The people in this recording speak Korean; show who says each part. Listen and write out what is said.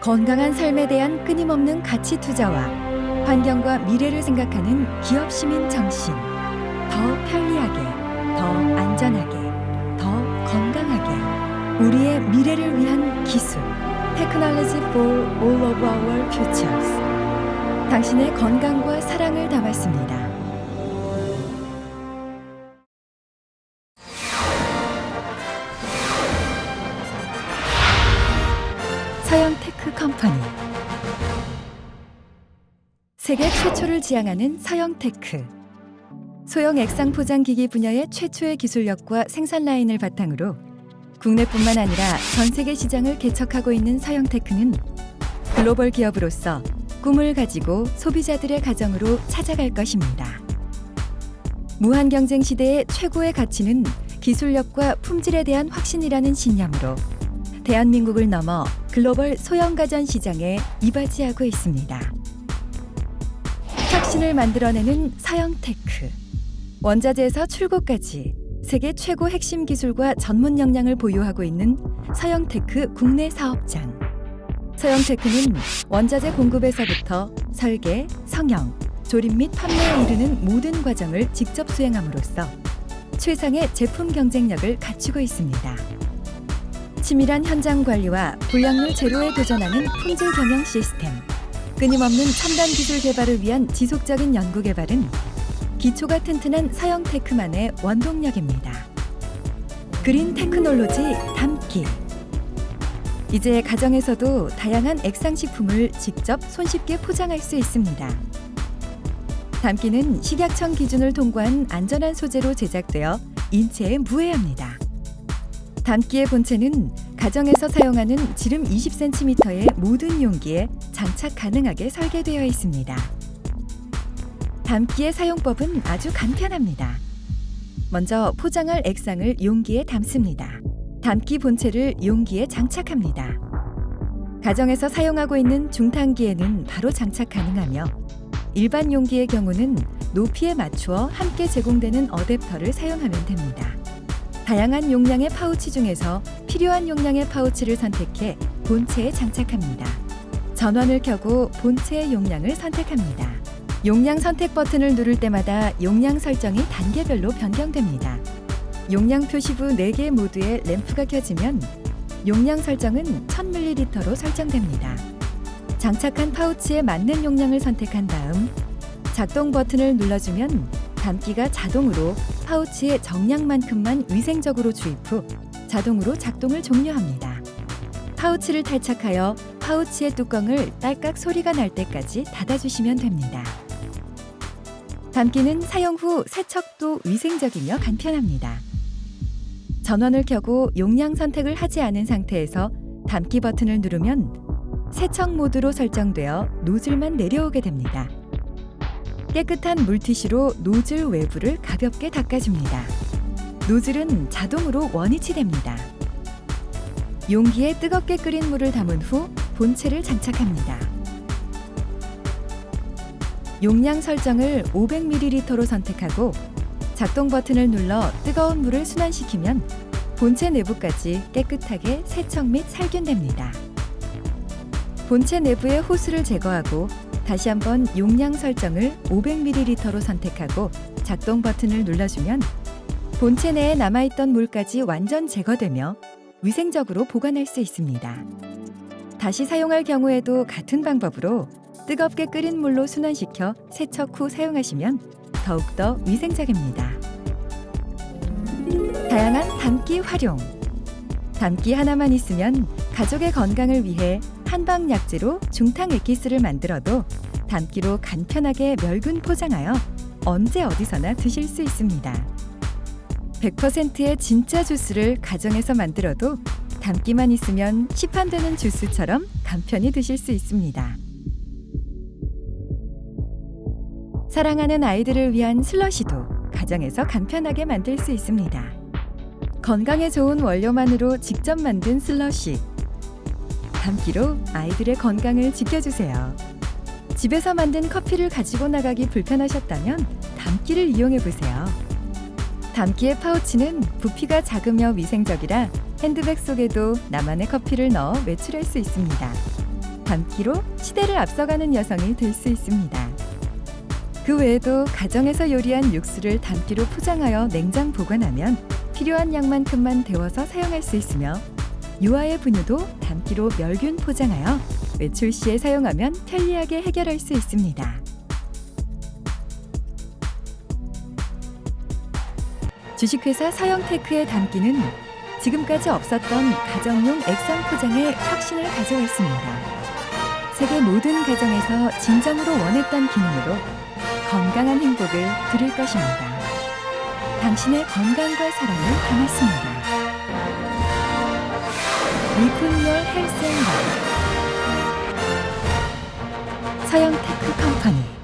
Speaker 1: 건강한 삶에 대한 끊임없는 가치 투자와 환경과 미래를 생각하는 기업 시민 정신. 더 편리하게, 더 안전하게, 더 건강하게. 우리의 미래를 위한 기술. Technology for all of our futures. 당신의 건강과 사랑을 담았습니다. 세계 최초를 지향하는 서영 테크 소형 액상 포장 기기 분야의 최초의 기술력과 생산 라인을 바탕으로 국내뿐만 아니라 전 세계 시장을 개척하고 있는 서영 테크는 글로벌 기업으로서 꿈을 가지고 소비자들의 가정으로 찾아갈 것입니다. 무한 경쟁 시대의 최고의 가치는 기술력과 품질에 대한 확신이라는 신념으로 대한민국을 넘어 글로벌 소형 가전 시장에 이바지하고 있습니다. 혁신을 만들어내는 서영테크. 원자재에서 출고까지 세계 최고 핵심 기술과 전문 역량을 보유하고 있는 서영테크 국내 사업장. 서영테크는 원자재 공급에서부터 설계, 성형, 조립 및 판매에 이르는 모든 과정을 직접 수행함으로써 최상의 제품 경쟁력을 갖추고 있습니다. 치밀한 현장 관리와 불량률 제로에 도전하는 품질 경영 시스템, 끊임없는 첨단 기술 개발을 위한 지속적인 연구 개발은 기초가 튼튼한 서영 테크만의 원동력입니다. 그린 테크놀로지 담기. 이제 가정에서도 다양한 액상 식품을 직접 손쉽게 포장할 수 있습니다. 담기는 식약청 기준을 통과한 안전한 소재로 제작되어 인체에 무해합니다. 담기의 본체는 가정에서 사용하는 지름 20cm의 모든 용기에 장착 가능하게 설계되어 있습니다. 담기의 사용법은 아주 간편합니다. 먼저 포장할 액상을 용기에 담습니다. 담기 본체를 용기에 장착합니다. 가정에서 사용하고 있는 중탕기에는 바로 장착 가능하며 일반 용기의 경우는 높이에 맞추어 함께 제공되는 어댑터를 사용하면 됩니다. 다양한 용량의 파우치 중에서 필요한 용량의 파우치를 선택해 본체에 장착합니다. 전원을 켜고 본체의 용량을 선택합니다. 용량 선택 버튼을 누를 때마다 용량 설정이 단계별로 변경됩니다. 용량 표시부 4개 모두의 램프가 켜지면 용량 설정은 1000ml로 설정됩니다. 장착한 파우치에 맞는 용량을 선택한 다음 작동 버튼을 눌러주면 담기가 자동으로 파우치의 정량만큼만 위생적으로 주입 후 자동으로 작동을 종료합니다. 파우치를 탈착하여 파우치의 뚜껑을 딸깍 소리가 날 때까지 닫아주시면 됩니다. 담기는 사용 후 세척도 위생적이며 간편합니다. 전원을 켜고 용량 선택을 하지 않은 상태에서 담기 버튼을 누르면 세척 모드로 설정되어 노즐만 내려오게 됩니다. 깨끗한 물티슈로 노즐 외부를 가볍게 닦아줍니다. 노즐은 자동으로 원위치됩니다. 용기에 뜨겁게 끓인 물을 담은 후 본체를 장착합니다. 용량 설정을 500ml로 선택하고 작동 버튼을 눌러 뜨거운 물을 순환시키면 본체 내부까지 깨끗하게 세척 및 살균됩니다. 본체 내부의 호스를 제거하고 다시 한번 용량 설정을 500ml로 선택하고 작동 버튼을 눌러주면 본체 내에 남아있던 물까지 완전 제거되며 위생적으로 보관할 수 있습니다. 다시 사용할 경우에도 같은 방법으로 뜨겁게 끓인 물로 순환시켜 세척 후 사용하시면 더욱더 위생적입니다. 다양한 담기 활용. 담기 하나만 있으면 가족의 건강을 위해 한방 약재로 중탕 액기스를 만들어도 담기로 간편하게 멸균 포장하여 언제 어디서나 드실 수 있습니다. 100%의 진짜 주스를 가정에서 만들어도 담기만 있으면 시판되는 주스처럼 간편히 드실 수 있습니다. 사랑하는 아이들을 위한 슬러시도 가정에서 간편하게 만들 수 있습니다. 건강에 좋은 원료만으로 직접 만든 슬러시. 담기로 아이들의 건강을 지켜주세요. 집에서 만든 커피를 가지고 나가기 불편하셨다면 담기를 이용해 보세요. 담기의 파우치는 부피가 작으며 위생적이라 핸드백 속에도 나만의 커피를 넣어 외출할 수 있습니다. 담기로 시대를 앞서가는 여성이 될 수 있습니다. 그 외에도 가정에서 요리한 육수를 담기로 포장하여 냉장 보관하면 필요한 양만큼만 데워서 사용할 수 있으며 유아의 분유도 담기로 멸균 포장하여 외출 시에 사용하면 편리하게 해결할 수 있습니다. 주식회사 서영테크의 담기는 지금까지 없었던 가정용 액상 포장에 혁신을 가져왔습니다. 세계 모든 가정에서 진정으로 원했던 기능으로 건강한 행복을 드릴 것입니다. 당신의 건강과 사랑을 담았습니다. 리군열 헬스앤바 서영 테크 컴퍼니